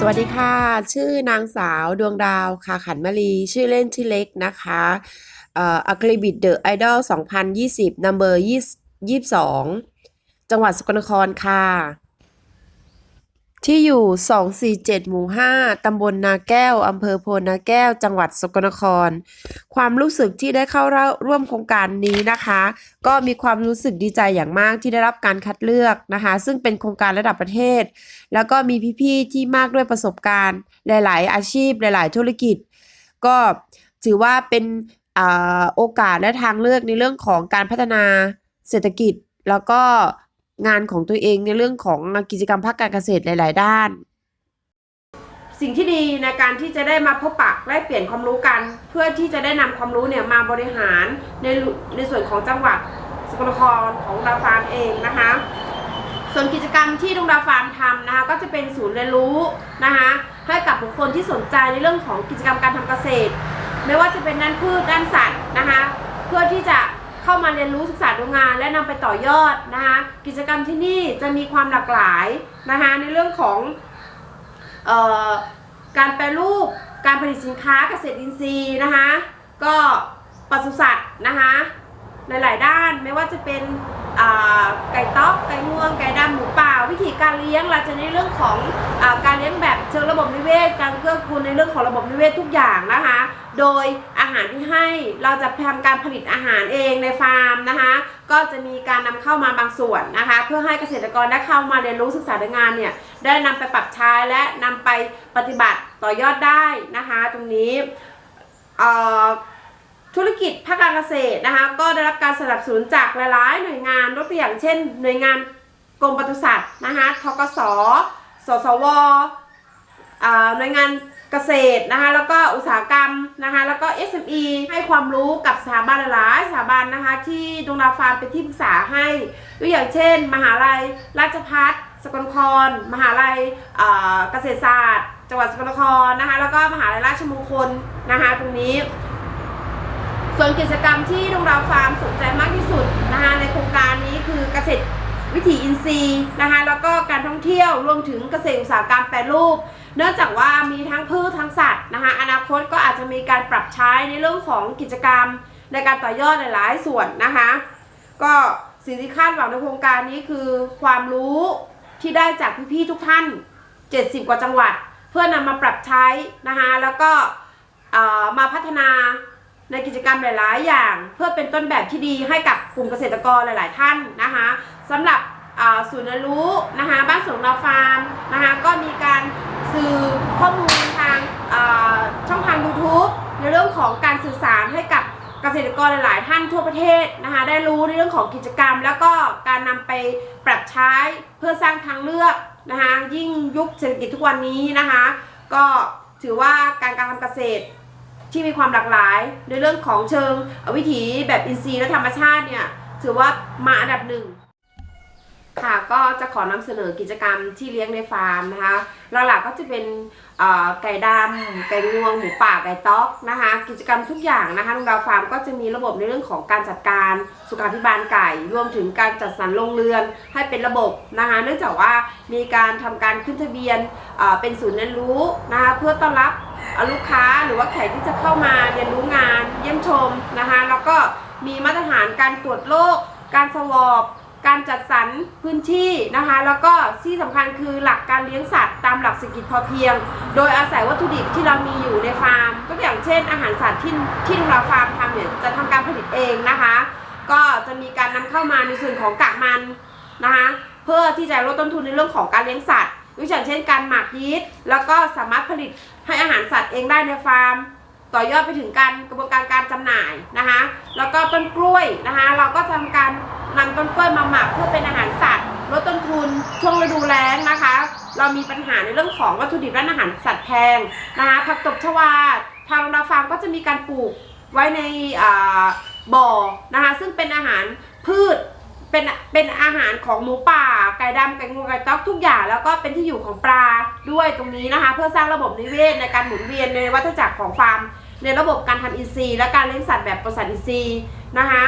สวัสดีค่ะ ชื่อนางสาวดวงดาวค่ะขันมลี ชื่อเล่นชื่อเล็กนะคะอักริบิดเดอะไอดอล2020 นัมเบอร์22 จังหวัดสกลนครค่ะ ที่อยู่ 247 หมู่ 5 ตำบลนาแก้ว อำเภอโพนาแก้ว จังหวัดสกลนคร ความรู้สึกที่ได้เข้าร่วมโครงการนี้นะคะ ก็มีความรู้สึกดีใจอย่างมากที่ได้รับการคัดเลือกนะคะ ซึ่งเป็นโครงการระดับประเทศ แล้วก็มีพี่ๆที่มากด้วยประสบการณ์ หลายๆ อาชีพ หลาย ๆ ธุรกิจ ก็ถือว่าเป็นอโอกาสและทางเลือกในเรื่องของการพัฒนาเศรษฐกิจ แล้วก็ งานของตัวเองในเรื่องของกิจกรรมภาคการเกษตรหลาย ๆ ด้าน สิ่งที่ดีในการที่จะได้มาพบปะแลกเปลี่ยนความรู้กัน เพื่อที่จะได้นำความรู้เนี่ยมาบริหารในในส่วนของจังหวัดสกลนครของดาวฟาร์มเองนะคะ ส่วนกิจกรรมที่ดงดาวฟาร์มทำนะคะก็จะเป็นศูนย์เรียนรู้นะคะให้กับบุคคลที่สนใจในเรื่องของกิจกรรมการทำเกษตร ไม่ว่าจะเป็นด้านพืชด้านสัตว์นะคะ เพื่อที่จะ เข้ามาเรียนรู้ศึกษาดูงาน และนำไปต่อยอดนะคะกิจกรรมที่นี่จะมีความหลากหลายนะคะในเรื่องของออการแปรรูปการผลิตสินค้าเกษตรอินทรีย์นะคะก็ปศุสัตว์นะคะหลาย ๆ ด้านไม่ว่าจะเป็น ไก่ต๊อกไก่งวงไก่ดำหมูป่า วิธีการเลี้ยงเราจะในเรื่องของอการเลี้ยงแบบเชิงระบบนิเวศ การเกื้อกูลในเรื่องของระบบนิเวศทุกอย่างนะคะ โดยอาหารที่ให้เราจะทำการผลิตอาหารเองในฟาร์มนะคะ ก็จะมีการนำเข้ามาบางส่วนนะคะ เพื่อให้เกษตรกรได้เข้ามาเรียนรู้ศึกษาดูงานเนี่ยได้นำไปปรับใช้และนำไปปฏิบัติต่อยอดได้นะคะ ตรงนี้เอ่อ ธุรกิจภาคการเกษตรนะคะ ก็ได้รับการสนับสนุนจากหลายๆ หน่วยงานยกตัวอย่างเช่น หน่วยงานกรมปศุสัตว์นะคะทกสสสวหน่วยงานเกษตรนะคะแล้วก็อุตสาหกรรมนะคะแล้วก็ SME ให้ความรู้กับสถาบันหลายสถาบันนะคะที่ดงดาวฟาร์มเป็นที่ปรึกษาให้ตัวอย่างเช่น มหาลัยราชภัฏสกลนคร มหาลัยเกษตรศาสตร์ จังหวัดสกลนครนะคะแล้วก็มหาลัยราชมงคลนะคะตรงนี้ ส่วนกิจกรรมที่ดงดาวฟาร์มสนใจมากที่สุดนะคะในโครงการนี้คือเกษตรวิถีอินทรีย์นะคะแล้วก็การท่องเที่ยวรวมถึงเกษตรอุตสาหกรรมแปรรูป เนื่องจากว่ามีทั้งพืชทั้งสัตว์นะคะอนาคตก็อาจจะมีการปรับใช้ในเรื่องของกิจกรรม ในการต่อยอดหลายๆส่วนนะคะก็สิ่งที่คาดหวังในโครงการนี้คือความรู้ที่ได้จากพี่ๆทุกท่าน 70 กว่าจังหวัด เพื่อนำมาปรับใช้นะคะแล้วก็มาพัฒนา ในกิจกรรมหลาย ๆ อย่าง เพื่อเป็นต้นแบบที่ดีให้กับกลุ่มเกษตรกรหลาย ๆ ท่านนะคะสำหรับศูนย์เรียนรู้นะคะบ้านสวนดาฟาร์มนะคะก็มีการสื่อข้อมูลทางช่องทาง YouTube ในเรื่องของการสื่อสารให้กับเกษตรกรหลาย ๆ ท่านทั่วประเทศนะคะได้รู้ในเรื่องของกิจกรรม แล้วก็การนำไปปรับใช้เพื่อสร้างทางเลือกนะคะยิ่งยุคเศรษฐกิจทุกวันนี้นะคะก็ถือว่าการการทำเกษตร ที่มีความหลากหลาย ในเรื่องของเชิงวิถีแบบอินทรีย์และธรรมชาติเนี่ยถือว่ามาอันดับหนึ่ง ค่ะก็จะขอนำเสนอกิจกรรมที่เลี้ยงในฟาร์มนะคะหลักๆก็จะเป็นไก่ดำไก่งวงหมูป่าไก่ต๊อกนะคะ กิจกรรมทุกอย่างนะคะลุงดาวฟาร์มก็จะมีระบบในเรื่องของการจัดการสุขาภิบาลไก่ รวมถึงการจัดสรรโรงเรือนให้เป็นระบบนะคะ เนื่องจากว่ามีการทำการขึ้นทะเบียนเป็นศูนย์เรียนรู้นะคะเพื่อต้อนรับลูกค้าหรือว่าแขกที่จะเข้ามาเรียนรู้งานเยี่ยมชมนะคะ แล้วก็มีมาตรฐานการตรวจโรคการสวอบ การจัดสรรพื้นที่นะคะ แล้วก็ที่สำคัญคือหลักการเลี้ยงสัตว์ตามหลักเศรษฐกิจพอเพียง โดยอาศัยวัตถุดิบที่เรามีอยู่ในฟาร์ม ก็อย่างเช่น อาหารสัตว์ที่ที่เราฟาร์มทำเนี่ยจะทำการผลิตเองนะคะ ก็จะมีการนำเข้ามาในส่วนของกากมันนะคะเพื่อที่จะลดต้นทุนในเรื่องของการเลี้ยงสัตว์ยกตัวอย่างเช่น การหมักยีสต์แล้วก็สามารถผลิตให้อาหารสัตว์เองได้ในฟาร์มต่อยอดไปถึงการกระบวนการการจำหน่ายนะคะ แล้วก็ต้นกล้วยนะคะ เราก็ทำการ นำต้นกล้วยมาหมักเพื่อเป็นอาหารสัตว์ลดต้นทุนช่วงฤดูแล้งนะคะ เรามีปัญหาในเรื่องของวัตถุดิบและอาหารสัตว์แพงนะคะผักตบชวาทางเราฟาร์มก็จะมีการปลูกไว้ในบ่อนะคะซึ่งเป็นอาหารพืชเป็นเป็นอาหารของหมูป่า ไก่ดำไก่งูไก่ต๊อกทุกอย่าง แล้วก็เป็นที่อยู่ของปลาด้วยตรงนี้นะคะ เพื่อสร้างระบบนิเวศในการหมุนเวียนในวัฏจักรของฟาร์ม ในระบบการทำอินทรีย์และการเลี้ยงสัตว์แบบปศุสัตว์อินทรีย์นะคะ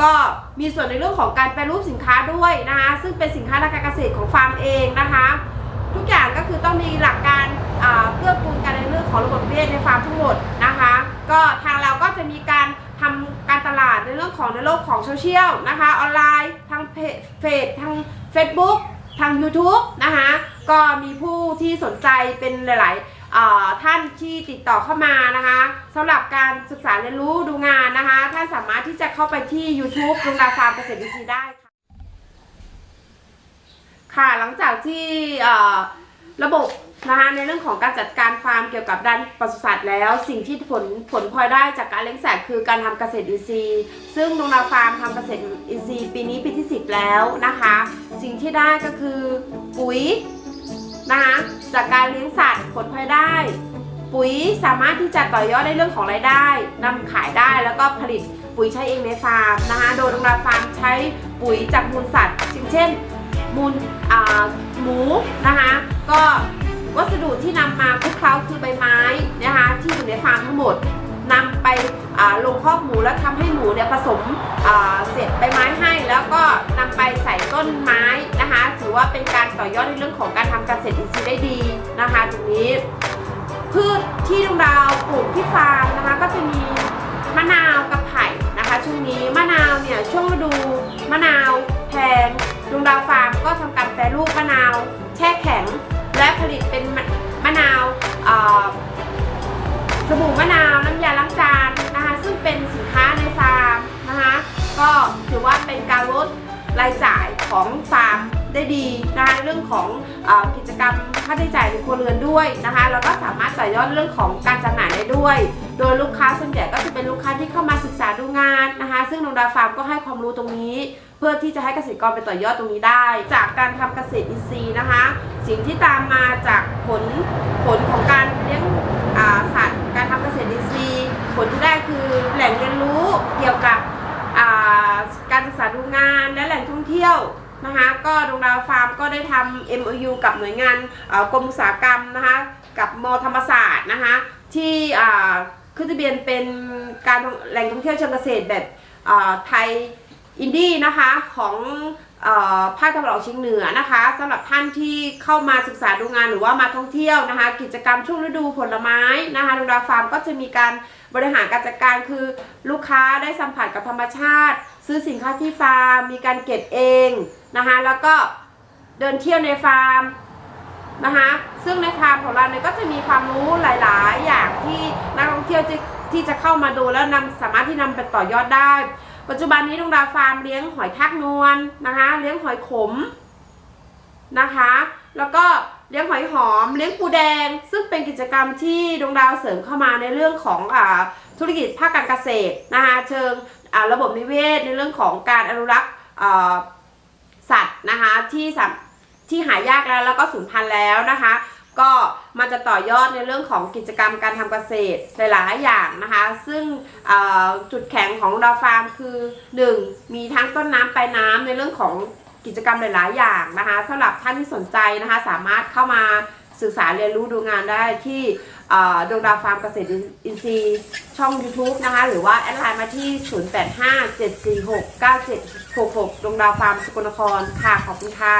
ก็มีส่วนในเรื่องของการแปรรูปสินค้าด้วยนะคะซึ่งเป็นสินค้าทางการเกษตรของฟาร์มเองนะคะ ทุกอย่างก็คือต้องมีหลักการเกื้อกูลกันในเรื่องของระบบเวศในฟาร์มทั้งหมดนะคะ ก็ทางเราก็จะมีการทำการตลาดในเรื่องของในโลกของโซเชียลนะคะออนไลน์ทางเพจเฟซทาง Facebook ทาง YouTube นะคะก็มีผู้ที่สนใจเป็นหลาย ๆ ท่านที่ติดต่อเข้ามานะคะสำหรับการศึกษาเรียนรู้ดูงานนะคะ ท่านสามารถที่จะเข้าไปที่ YouTube ดวงดาวฟาร์มเกษตรอินทรีย์ได้ค่ะค่ะหลังจากที่ระบบนะคะในเรื่องของการจัดการฟาร์มเกี่ยวกับด้านปศุสัตว์แล้ว สิ่งที่ผลผลพลอยได้จากการเลี้ยงสัตว์คือการทำเกษตรอินทรีย์ซึ่งดวงดาวฟาร์มทำเกษตรอินทรีย์ปีนี้ปีที่ 10 แล้วนะคะ สิ่งที่ได้ก็คือปุ๋ย นะคะ จากการเลี้ยงสัตว์ผลพลอยได้ ปุ๋ยสามารถที่จะต่อยอดในเรื่องของรายได้นำขายได้แล้วก็ผลิตปุ๋ยใช้เองในฟาร์มนะคะโดยดวงดาวฟาร์มใช้ปุ๋ยจากมูลสัตว์เช่นมูลหมูนะคะก็วัสดุที่นำมาคลุกเคล้าคือใบไม้นะคะที่อยู่ในฟาร์มทั้งหมดนำไปลงคอกหมูแล้วทำให้หมูเนี่ยผสมอ่าเศษใบไม้ให้ แล้วก็นำไปใส่ต้นไม้ ว่าเป็นการต่อยอดในเรื่องของการทำเกษตรอินทรีย์ได้ดีนะคะตรงนี้พืชที่ดวงดาวปลูกที่ฟาร์มนะคะ ก็จะมีมะนาวกับไผ่นะคะ ช่วงนี้มะนาวเนี่ยช่วงฤดูมะนาวแพงดวงดาวฟาร์มก็ทำการแปรรูปมะนาวแช่แข็ง และผลิตเป็นมะนาวสบู่มะนาวน้ำยาล้างจานนะคะ ซึ่งเป็นสินค้าในฟาร์มนะคะ ก็ถือว่าเป็นการลดรายจ่ายของฟาร์ม ได้ดีนะคะเรื่องของอกิจกรรมค่าใช้จ่ายในครัวเรือนด้วยนะคะแล้วก็สามารถต่อยอดเรื่องของการจำหน่ายได้ด้วย โดยลูกค้าส่วนใหญ่ก็จะเป็นลูกค้าที่เข้ามาศึกษาดูงานนะคะ ซึ่งดวงดาฟาร์มก็ให้ความรู้ตรงนี้ เพื่อที่จะให้เกษตรกรไปต่อยอดตรงนี้ได้ จากการทำเกษตรอินทรีย์นะคะ สิ่งที่ตามมาจากผลผลของการเลี้ยงสัตว์การทำเกษตรอินทรีย์ ผลที่ได้คือแหล่งเรียนรู้เกี่ยวกับการศึกษาดูงานและแหล่งท่องเที่ยว นะคะก็ดวงดาวฟาร์มก็ได้ทำ MOU กับหน่วยงานกรมอุตสาหกรรมนะคะกับมธรรมศาสตร์นะคะที่ขึ้นทะเบียนเป็นการแหล่งท่องเที่ยวเชิงเกษตรแบบไทยอินดี้นะคะของภาคตะวันออกเฉียงเหนือนะคะสำหรับท่านที่เข้ามาศึกษาดูงานหรือว่ามาท่องเที่ยวนะคะ กิจกรรมช่วงฤดูผลไม้นะคะดวงดาวฟาร์มก็จะมีการบริหารการจัดการคือลูกค้าได้สัมผัสกับธรรมชาติ ซื้อสินค้าที่ฟาร์มมีการเก็บเอง นะคะแล้วก็เดินเที่ยวในฟาร์มนะคะซึ่งในฟาร์มของเราเนี่ยก็จะมีความรู้หลาย ๆ อย่างที่นักท่องเที่ยวจะที่จะเข้ามาดูแล้วนำสามารถที่นำไปต่อยอดได้ ปัจจุบันนี้ดวงดาวฟาร์มเลี้ยงหอยทากนวลนะคะเลี้ยงหอยขมนะคะ แล้วก็เลี้ยงหอยหอม เลี้ยงปูแดง ซึ่งเป็นกิจกรรมที่ดวงดาวเสริมเข้ามาในเรื่องของอาธุรกิจภาคการเกษตรนะคะเชิงอ่าระบบนิเวศในเรื่องของการอนุรักษ์อ่า สัตว์นะคะที่สัตว์ที่หายากแล้วแล้วก็สูญพันธุ์แล้วนะคะ ก็มันจะต่อยอดในเรื่องของกิจกรรมการทำเกษตรหลายๆอย่างนะคะ ซึ่งจุดแข็งของดาวฟาร์มคือ 1. มีทั้งต้นน้ำปลายน้ำในเรื่องของกิจกรรมหลาย ๆ อย่างนะคะสำหรับท่านที่สนใจนะคะ สามารถเข้ามา ศึกษาเรียนรู้ดูงานได้ที่ดวงดาวฟาร์มเกษตรอินทรีย์ช่อง YouTube นะคะ หรือว่า แอดไลน์มาที่ 0857469766 ดวงดาวฟาร์มสกลนครค่ะ ขอบคุณค่ะ